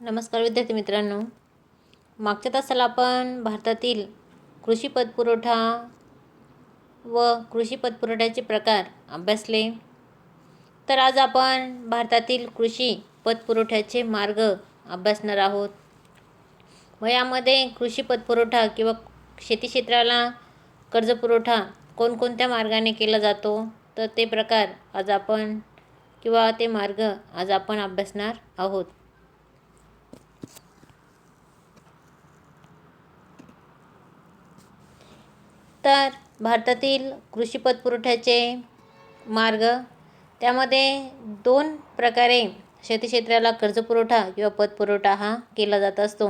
नमस्कार विद्यार्थी मित्रांनो. मागच्या तासाला आपण भारतातील कृषी पतपुरवठा व कृषी पतपुरवठ्याचे प्रकार अभ्यासले. तर आज आपण भारतातील कृषी पतपुरवठ्याचे मार्ग अभ्यासणार आहोत. व यामध्ये कृषी पतपुरवठा किंवा शेती क्षेत्राला कर्जपुरवठा कोणकोणत्या मार्गाने केला जातो तर ते प्रकार आज आपण किंवा ते मार्ग आज आपण अभ्यासणार आहोत. तर भारतातील कृषी पतपुरवठ्याचे मार्ग त्यामध्ये दोन प्रकारे शेती क्षेत्राला कर्जपुरवठा किंवा पतपुरवठा हा केला जात असतो.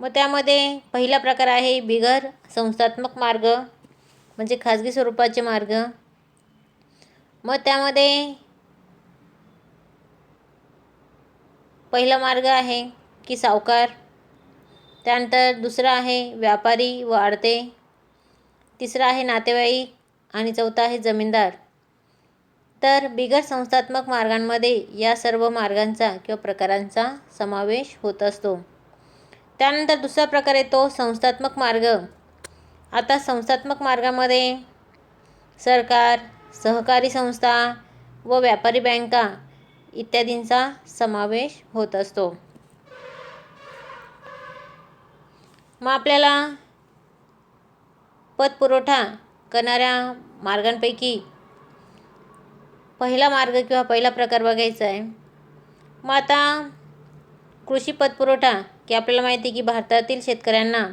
मग त्यामध्ये पहिला प्रकार आहे बिगर संस्थात्मक मार्ग म्हणजे खाजगी स्वरूपाचे मार्ग. मग त्यामध्ये पहिला मार्ग आहे की सावकार त्यानंतर दुसरा आहे व्यापारी व आडते. तिसरा आहे नातेवाईक आणि चौथा आहे जमीनदार. तर बिगर संस्थात्मक मार्गांमध्ये या सर्व मार्गांचा किंवा प्रकारांचा समावेश होत असतो. त्यानंतर दुसरा प्रकार येतो संस्थात्मक मार्ग. आता संस्थात्मक मार्गामध्ये सरकार सहकारी संस्था व व्यापारी बँका इत्यादींचा समावेश होत असतो. मग आपल्याला पतपुरवठा करणाऱ्या मार्गांपैकी पहिला मार्ग किंवा पहिला प्रकार बघायचा आहे. मग आता कृषी पतपुरवठा की आपल्याला माहिती आहे की भारतातील शेतकऱ्यांना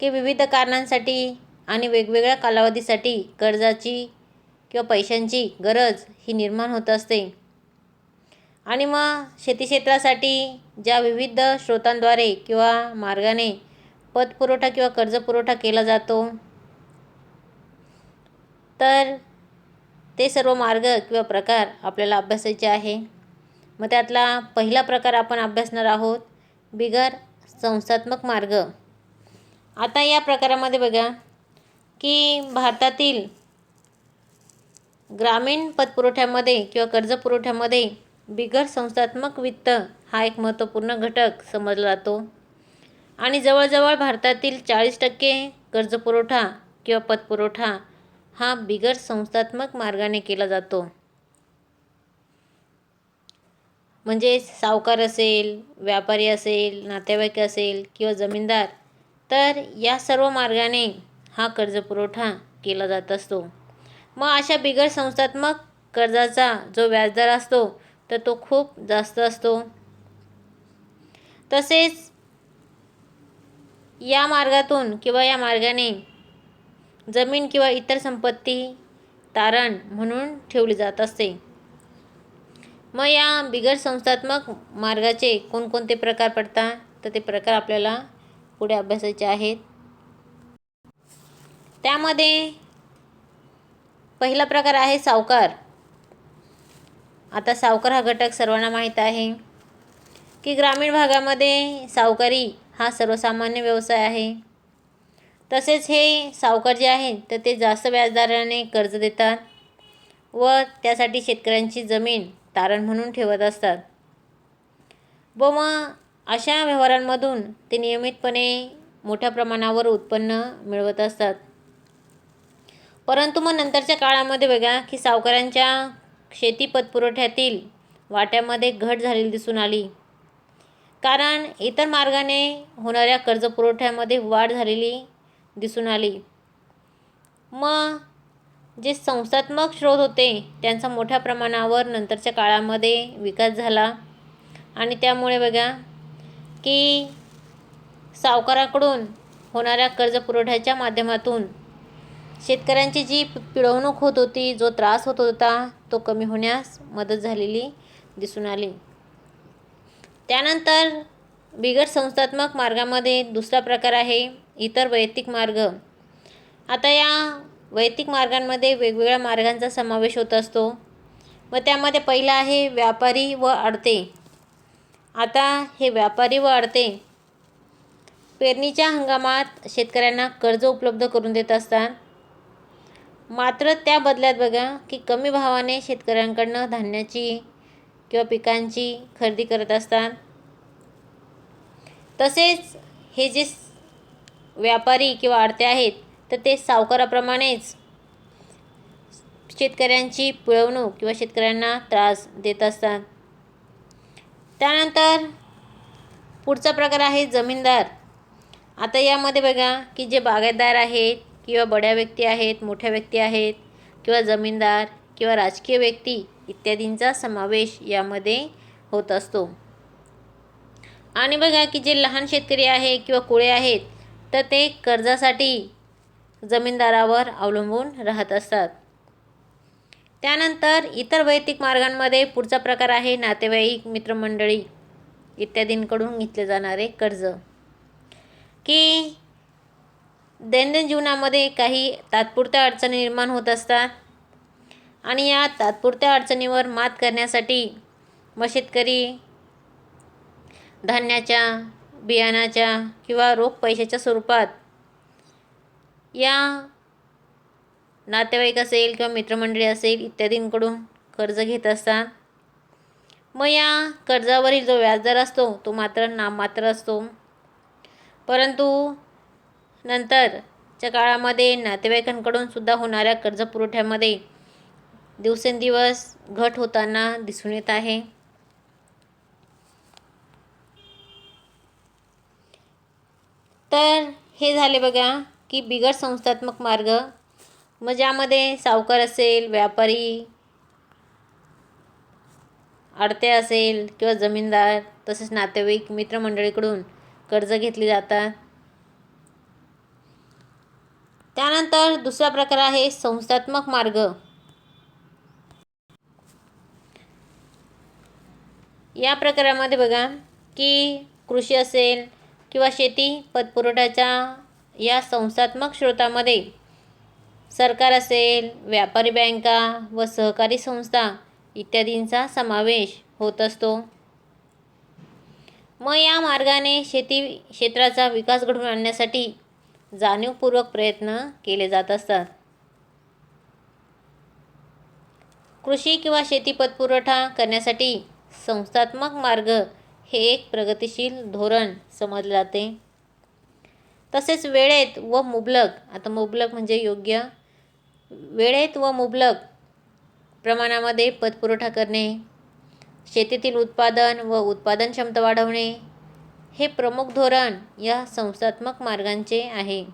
की विविध कारणांसाठी आणि वेगवेगळ्या कालावधीसाठी कर्जाची किंवा पैशांची गरज ही निर्माण होत असते. आणि मग शेती क्षेत्रासाठी ज्या विविध स्रोतांद्वारे किंवा मार्गाने पतपुरवठा किंवा कर्जपुरवठा केला जातो. तर ते सर्व मार्ग किंवा प्रकार आपल्याला अभ्यासायचे आहे. मग त्यातला पहिला प्रकार आपण अभ्यासणार आहोत बिगर संस्थात्मक मार्ग. आता या प्रकारामध्ये बघा की भारतातील ग्रामीण पतपुरवठ्यामध्ये किंवा कर्जपुरवठ्यामध्ये बिगर संस्थात्मक वित्त हा एक महत्त्वपूर्ण घटक समजला जातो. आणि जवळजवळ भारतातील चाळीस टक्के कर्जपुरवठा किंवा पतपुरवठा हा बिगर संस्थात्मक मार्गाने केला जातो. म्हणजे सावकार असेल व्यापारी असेल नातेवाईक असेल किंवा जमीनदार तर या सर्व मार्गाने हा कर्जपुरवठा केला जात असतो. मग अशा बिगर संस्थात्मक कर्जाचा जो व्याजदर असतो तर तो खूप जास्त असतो. तसेच या मार्गातून किंवा या मार्गाने जमीन किंवा इतर संपत्ती तारण म्हणून ठेवली जात असते. मग या बिगर संस्थात्मक मार्गाचे कोणकोणते प्रकार पडतात? तर ते प्रकार आपल्याला पुढे अभ्यासायचे आहेत. त्यामध्ये पहिला प्रकार आहे सावकार. आता सावकार हा घटक सर्वांना माहीत आहे. की ग्रामीण भागामध्ये सावकारी हा सर्वसामान्य व्यवसाय आहे. तसेच हे सावकार जे आहेत तर ते जास्त व्याजदराने कर्ज देतात व त्यासाठी शेतकऱ्यांची जमीन तारण म्हणून ठेवत असतात. व मग अशा व्यवहारांमधून ते नियमितपणे मोठ्या प्रमाणावर उत्पन्न मिळवत असतात. परंतु मग नंतरच्या काळामध्ये बघा की सावकारांच्या शेती पतपुरवठ्यातील वाट्यामध्ये घट झालेली दिसून आली. कारण इतर मार्गाने होणाऱ्या कर्जपुरवठ्यामध्ये वाढ झालेली दिसून आली. मग जे संस्थात्मक स्रोत होते त्यांचा मोठ्या प्रमाणावर नंतरच्या काळामध्ये विकास झाला. आणि त्यामुळे बघा की सावकाराकडून होणाऱ्या कर्जपुरवठ्याच्या माध्यमातून शेतकऱ्यांची जी पिळवणूक होत होती जो त्रास होत होता तो कमी होण्यास मदत झालेली दिसून आली. त्यानंतर बिगर संस्थात्मक मार्गामध्ये दुसरा प्रकार आहे इतर वैयक्तिक मार्ग. आता या वैयक्तिक मार्गांमध्ये वेगवेगळ्या मार्गांचा समावेश होत असतो. व त्यामध्ये पहिला आहे व्यापारी व अडते आता हे व्यापारी व अडते पेरणीच्या हंगामात शेतकऱ्यांना कर्ज उपलब्ध करून देत असतात. मात्र त्या बदल्यात बघा की कमी भावाने शेतकऱ्यांकडनं धान्याची किंवा पिकांची खरेदी करत असतात. तसेच हे जे व्यापारी किंवा आडते आहेत तर ते सावकाराप्रमाणेच शेतकऱ्यांची पिळवणूक किंवा शेतकऱ्यांना त्रास देत असतात. त्यानंतर पुढचा प्रकार आहे जमीनदार. आता यामध्ये बघा की जे बागायतदार आहेत किंवा बड्या व्यक्ती आहेत मोठ्या व्यक्ती आहेत किंवा जमीनदार किंवा राजकीय व्यक्ती इत्यादींचा समावेश यामध्ये होत असतो. आणि बघा की जे लहान शेतकरी आहे किंवा कुळे आहेत तर ते कर्जासाठी जमीनदारावर अवलंबून राहत असतात. त्यानंतर इतर वैयक्तिक मार्गांमध्ये पुढचा प्रकार आहे नातेवाईक मित्रमंडळी इत्यादींकडून घेतले जाणारे कर्ज. की दैनंदिन जीवनामध्ये काही तात्पुरत्या अडचणी निर्माण होत असतात आणि या तात्पुरत्या अडचणीवर मात करण्यासाठी मग शेतकरी धान्याच्या बियाणाच्या किंवा रोख पैशाच्या स्वरूपात या नातेवाईक असेल किंवा मित्रमंडळी असेल इत्यादींकडून कर्ज घेत असतात. मग या कर्जावरील जो व्याजदर असतो तो मात्र नाममात्र असतो. परंतु नंतरच्या काळामध्ये नातेवाईकांकडून सुद्धा होणाऱ्या कर्जपुरवठ्यामध्ये दिवसेंदिवस घट होताना दिसून येत आहे. तर हे झाले बघा की बिगर संस्थात्मक मार्ग. मग ज्यामध्ये सावकार असेल व्यापारी अडते असेल किंवा जमीनदार तसेच नातेवाईक मित्रमंडळीकडून कर्ज घेतली जातात. त्यानंतर दुसरा प्रकार आहे संस्थात्मक मार्ग. या प्रकारामध्ये बघा की कृषी असेल किंवा शेती पतपुरवठ्याच्या या संस्थात्मक स्रोतामध्ये सरकार असेल व्यापारी बँका व सहकारी संस्था इत्यादींचा समावेश होत असतो. मग या मार्गाने शेती क्षेत्राचा विकास घडवून आणण्यासाठी जाणीवपूर्वक प्रयत्न केले जात असतात. कृषी किंवा शेती पतपुरवठा करण्यासाठी संस्थात्मक मार्ग हे एक प्रगतिशील धोरण समजले जाते. तसेच वेळेत व मुबलक आता मुबलक म्हणजे योग्य वेळेत व मुबलक प्रमाणामध्ये पतपुरवठा करणे शेतीतील उत्पादन व उत्पादन क्षमता वाढवणे हे प्रमुख धोरण या संस्थात्मक मार्गांचे आहे.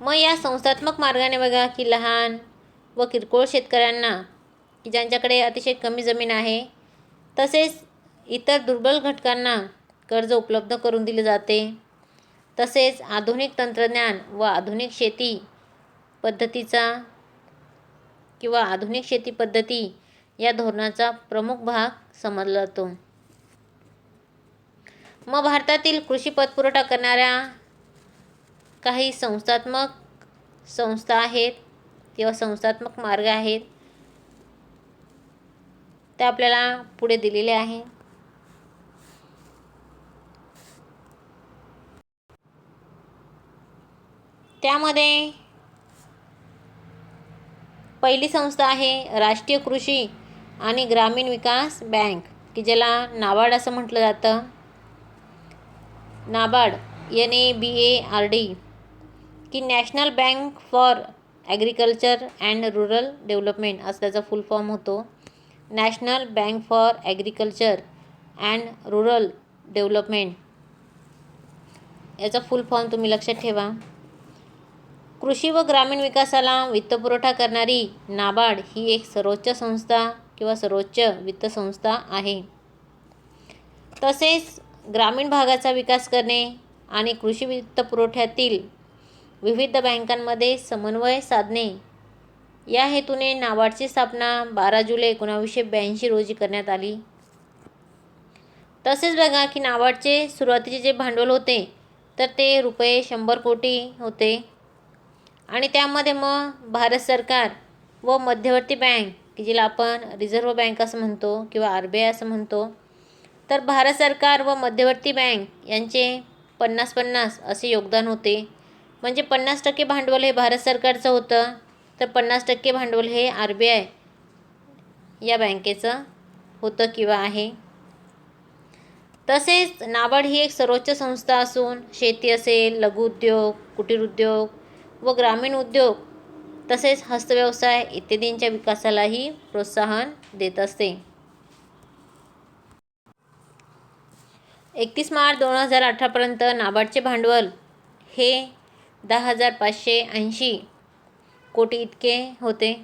मग या संस्थात्मक मार्गाने बघा की लहान व किरकोळ शेतकऱ्यांना की ज्यांच्याकडे अतिशय कमी जमीन आहे तसेच इतर दुर्बल घटकांना कर्ज उपलब्ध करून दिले जाते. तसेच आधुनिक तंत्रज्ञान व आधुनिक शेती पद्धतीचा किंवा आधुनिक शेती पद्धती या धोरणाचा प्रमुख भाग समजला जातो. मग भारतातील कृषी पतपुरवठा करणाऱ्या काही संस्थात्मक संस्था आहेत किंवा संस्थात्मक मार्ग आहेत. ते आपल्याला पुढे दिलेले आहे. त्यामध्ये पहिली संस्था आहे राष्ट्रीय कृषी आणि ग्रामीण विकास बँक की ज्याला नाबार्ड असं म्हटलं जातं. NABARD N A B A R D की national bank for agriculture and rural development असं त्याचा फुल फॉर्म होतो. National bank for agriculture and rural development. याचा फुल फॉर्म तुम्ही लक्षात ठेवा. कृषी व ग्रामीण विकासाला वित्तपुरवठा करणारी नाबार्ड ही एक सर्वोच्च संस्था किंवा सर्वोच्च वित्त संस्था आहे. तसेच ग्रामीण भागाचा विकास करणे आणि कृषी वित्तपुरवठ्यातील विविध बँकांमध्ये समन्वय साधणे या हेतूने नाबार्डची स्थापना बारा जुलै एकोणावीसशे ब्याऐंशी रोजी करण्यात आली. तसेच बघा की नाबार्डचे सुरुवातीचे जे भांडवल होते तर ते रुपये शंभर कोटी होते. आणि त्यामध्ये मग भारत सरकार व मध्यवर्ती बँक की जिला आपण रिझर्व्ह बँक असं म्हणतो किंवा आर बी आय असं म्हणतो तर भारत सरकार व मध्यवर्ती बँक यांचे पन्नास पन्नास असे योगदान होते. म्हणजे पन्नास टक्के भांडवल हे भारत सरकारचं होतं. तर पन्नास टक्के भांडवल हे आर बी आय या बँकेचं होतं किंवा आहे. तसेच नाबार्ड ही एक सर्वोच्च संस्था असून शेती असेल लघुउद्योग कुटीर उद्योग व ग्रामीण उद्योग तसेच हस्तव्यवसाय इत्यादींच्या विकासालाही प्रोत्साहन देत असते. एकतीस मार्च दोन हजार अठरापर्यंत नाबार्डचे भांडवल हे दहा हजार पाचशे ऐंशी कोटी इतके होते.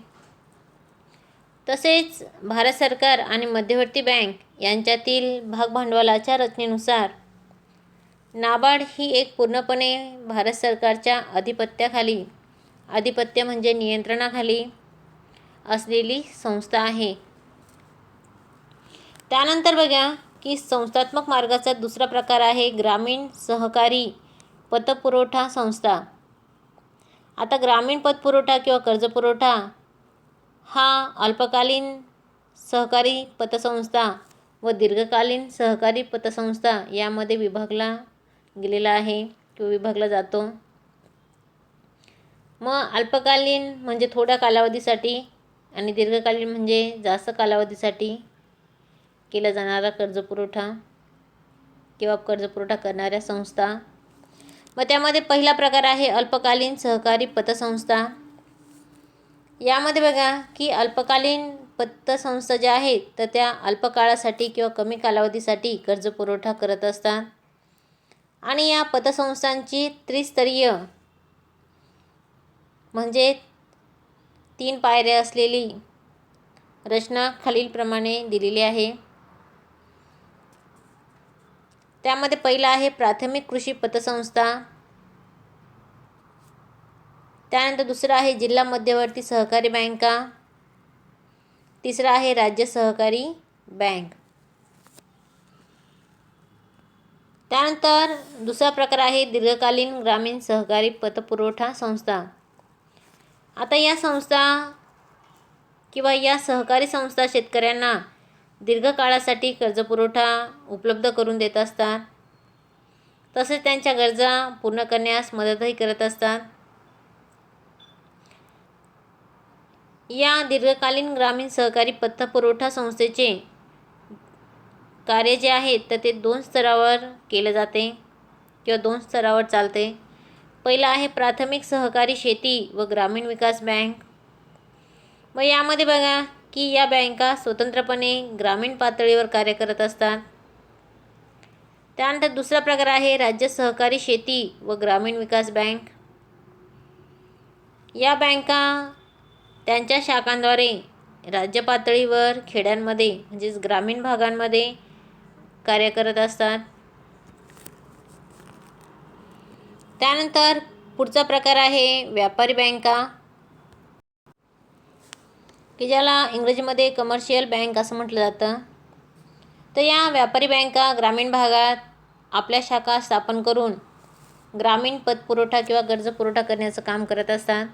तसेच भारत सरकार आणि मध्यवर्ती बँक यांच्यातील भागभांडवलाच्या रचनेनुसार नाबार्ड ही एक पूर्णपणे भारत सरकारच्या अधिपत्याखाली आधिपत्य म्हणजे नियंत्रणाखाली असलेली संस्था आहे. त्यानंतर बघा की संस्थात्मक मार्गाचा दुसरा प्रकार आहे ग्रामीण सहकारी पतपुरवठा संस्था. आता ग्रामीण पतपुरवठा किंवा कर्जपुरवठा हा अल्पकालीन सहकारी पतसंस्था व दीर्घकालीन सहकारी पतसंस्था यामध्ये विभागला गेलेला आहे किंवा विभागला जातो. मग अल्पकालीन म्हणजे थोड्या कालावधीसाठी आणि दीर्घकालीन म्हणजे जास्त कालावधीसाठी केला जाणारा कर्जपुरवठा किंवा कर्जपुरवठा करणाऱ्या संस्था मग त्यामध्ये पहिला प्रकार आहे अल्पकालीन सहकारी पतसंस्था. यामध्ये बघा की अल्पकालीन पतसंस्था ज्या आहेत तर त्या अल्पकाळासाठी किंवा कमी कालावधीसाठी कर्जपुरवठा करत असतात. आणि या पतसंस्थांची त्रिस्तरीय म्हणजे तीन पायऱ्या असलेली रचना खालीलप्रमाणे दिलेली आहे. त्यामध्ये पहिला आहे प्राथमिक कृषी पतसंस्था. त्यानंतर दुसरं आहे जिल्हा मध्यवर्ती सहकारी बँका. तिसरा आहे राज्य सहकारी बँक. त्यानंतर दुसरा प्रकार आहे दीर्घकालीन ग्रामीण सहकारी पतपुरवठा संस्था. आता या संस्था किंवा या सहकारी संस्था शेतकऱ्यांना दीर्घकाळासाठी कर्जपुरवठा उपलब्ध करून देत असतात. तसेच त्यांच्या गरजा पूर्ण करण्यास मदतही करत असतात. या दीर्घकालीन ग्रामीण सहकारी पतपुरवठा संस्थेचे कार्य जे आहे तर ते दोन स्तरावर केलं जाते किंवा दोन स्तरावर चालते. पहिलं आहे प्राथमिक सहकारी शेती व ग्रामीण विकास बँक. व यामध्ये बघा की या बँका स्वतंत्रपणे ग्रामीण पातळीवर कार्य करत असतात. त्यानंतर दुसरा प्रकार आहे राज्य सहकारी शेती व ग्रामीण विकास बँक. या बँका त्यांच्या शाखांद्वारे राज्य पातळीवर खेड्यांमध्ये म्हणजेच ग्रामीण भागांमध्ये कार्य करत असतात. त्यानंतर पुढचा प्रकार आहे व्यापारी बँका. की ज्याला इंग्रजीमध्ये कमर्शियल बँक असं म्हटलं जातं. तर या व्यापारी बँका ग्रामीण भागात आपल्या शाखा स्थापन करून ग्रामीण पतपुरवठा किंवा कर्ज पुरवठा करण्याचं काम करत असतात.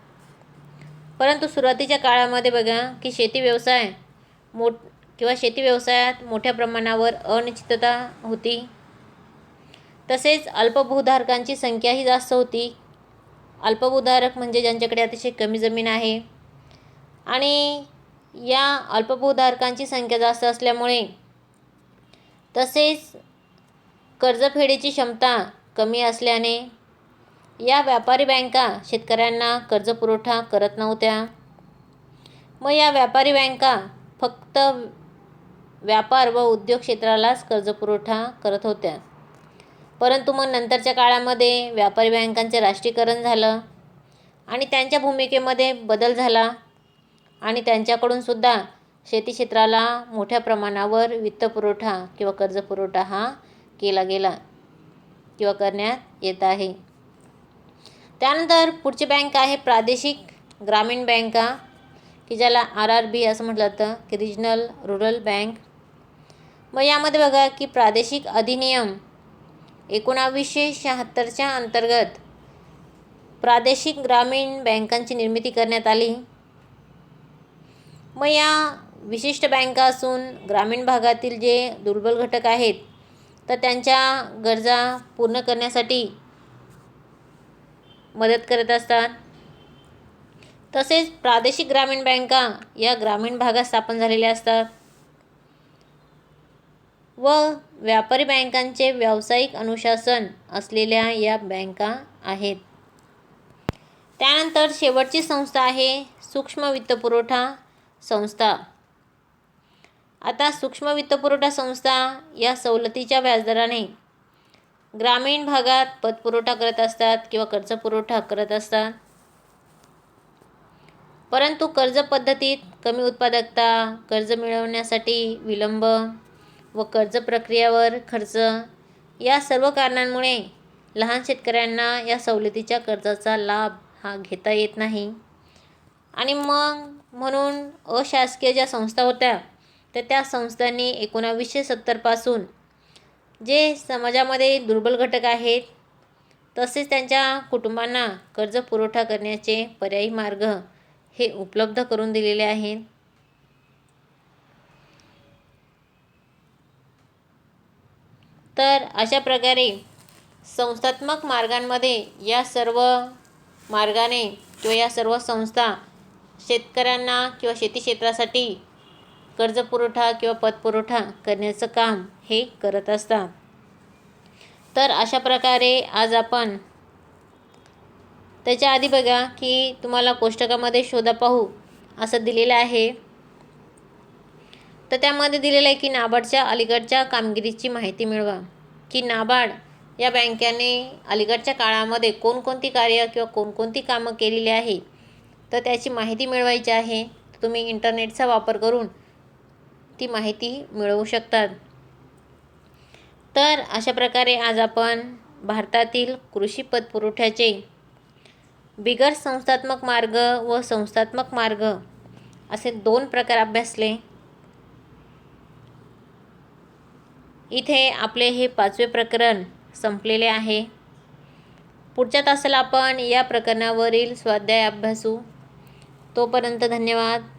परंतु सुरुवातीच्या काळामध्ये बघा की शेती व्यवसाय मोठ किंवा शेती व्यवसायात मोठ्या प्रमाणावर अनिश्चितता होती. तसेच अल्पभूधारकांची संख्याही जास्त होती. अल्पभूधारक म्हणजे ज्यांच्याकडे अतिशय कमी जमीन आहे. आणि या अल्पभूधारकांची संख्या जास्त असल्यामुळे तसेच कर्जफेडीची क्षमता कमी असल्याने या व्यापारी बँका शेतकऱ्यांना कर्जपुरवठा करत नव्हत्या. मग या व्यापारी बँका फक्त व्यापार व उद्योग क्षेत्रालाच कर्जपुरवठा करत होत्या. परंतु मग नंतरच्या काळामध्ये व्यापारी बँकांचे राष्ट्रीयकरण झालं आणि त्यांच्या भूमिकेमध्ये बदल झाला. आणि त्यांच्याकडून सुद्धा शेती क्षेत्राला मोठ्या प्रमाणावर वित्तपुरवठा किंवा कर्जपुरवठा हा केला गेला किंवा करण्यात येत आहे. त्यानंतर पुढची बँक आहे प्रादेशिक ग्रामीण बँका की ज्याला आर आर बी असं म्हटलं जातं की रिजनल रुरल बँक मग यामध्ये बघा की प्रादेशिक अधिनियम एकोणावीसशे शहात्तरच्या अंतर्गत प्रादेशिक ग्रामीण बँकांची निर्मिती करण्यात आली. मग या विशिष्ट बँका असून ग्रामीण भागातील जे दुर्बल घटक आहेत तर त्यांच्या गरजा पूर्ण करण्यासाठी मदत करत असतात. तसेच प्रादेशिक ग्रामीण बँका या ग्रामीण भागात स्थापन झालेल्या असतात. व व्यापारी बँकांचे व्यावसायिक अनुशासन असलेल्या या बँका आहेत. त्यानंतर शेवटची संस्था आहे सूक्ष्म वित्तपुरवठा संस्था. आता सूक्ष्म वित्तपुरवठा संस्था या सवलतीच्या व्याजदराने ग्रामीण भागात पतपुरवठा करत असतात किंवा कर्ज पुरवठा करत असतात. परंतु कर्ज पद्धतीत कमी उत्पादकता कर्ज मिळवण्यासाठी विलंब व कर्ज प्रक्रियावर खर्च या सर्व कारणांमुळे लहान शेतकऱ्यांना या सवलतीच्या कर्जाचा लाभ हा घेता येत नाही. आणि मग म्हणून अशासकीय ज्या संस्था होत्या तर त्या संस्थांनी एकोणावीसशे सत्तरपासून जे समाजामध्ये दुर्बल घटक आहेत तसेच त्यांच्या कुटुंबांना कर्ज पुरवठा करण्याचे पर्यायी मार्ग हे उपलब्ध करून दिलेले आहेत. तर अशा प्रकारे संस्थात्मक मार्गांमध्ये या सर्व मार्गाने किंवा या सर्व संस्था शेतकऱ्यांना किंवा शेती क्षेत्रासाठी कर्ज पुरवठा किंवा पतपुरवठा करण्याचं काम हे करत असतात. तर अशा प्रकारे आज आपण त्याच्या आधी बघा की तुम्हाला कोष्टकामध्ये शोधा पाहू असं दिलेलं आहे. तर त्यामध्ये दिलेलं आहे की नाबार्डच्या अलीकडच्या कामगिरीची माहिती मिळवा. की नाबार्ड या बँकेने अलीकडच्या काळामध्ये कोणकोणती कार्य किंवा कोणकोणती कामं केलेली आहे? तर त्याची माहिती मिळवायची आहे. तुम्ही इंटरनेटचा वापर करून ती माहिती मिळवू शकतात. तर अशा प्रकारे आज आपण भारतातील कृषी पतपुरवठ्याचे बिगर संस्थात्मक मार्ग व संस्थात्मक मार्ग असे दोन प्रकार अभ्यासले. इथे आपले हे पाचवे प्रकरण संपलेले आहे. पुढच्या तासाला आपण या प्रकरणावरील स्वाध्याय अभ्यासू तोपर्यंत धन्यवाद.